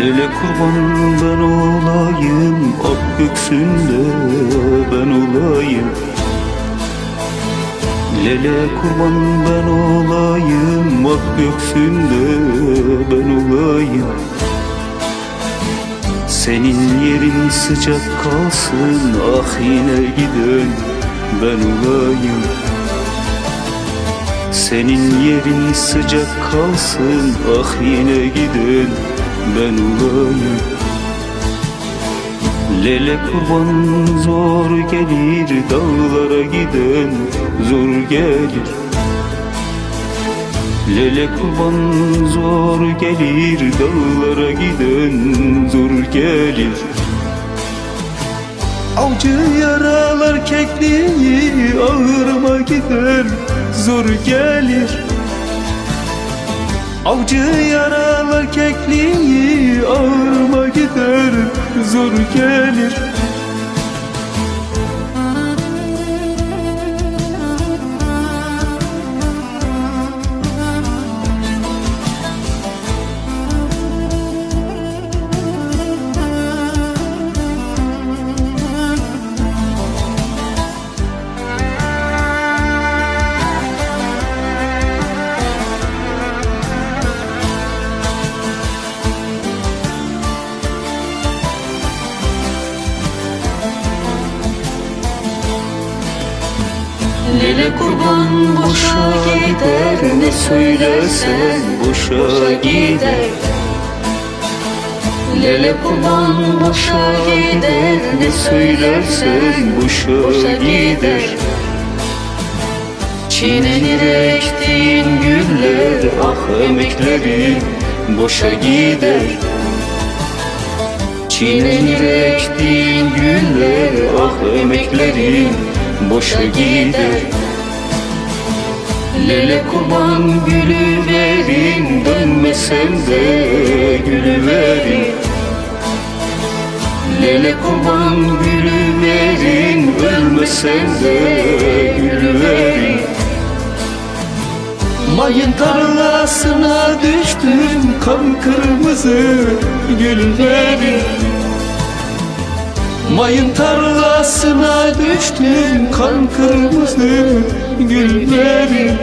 Lele kurban ben olayım Ak göksünde ben olayım. Lele kurban ben olayım Ak göksünde ben olayım. Senin yerin sıcak kalsın Ah yine giden ben olayım. Senin yerin sıcak kalsın Ah yine giden Lele kurban zor gelir Dağlara giden zor gelir. Lele kurban zor gelir Dağlara giden zor gelir. Avcı yaralar kekliği ağırıma gider zor gelir. Avcı yaralar kekliği ağırıma gider zor gelir Lele kurban boşa gider Ne söylersen boşa gider. Lele kurban boşa gider Ne söylersen boşa gider. Çiğnenir ektiğin güller Ah emeklerin boşa gider. Çiğnenir ektiğin güller Ah emeklerin boşa gider Lele kurban gülü verin Dönmesen de gülü verin. Lele kurban gülü verin Ölmesen de gülü verin. Mayın tarlasına düştüm Kan kırmızı gül verin Mayın tarlasına düştüm kan kırmızı gül verin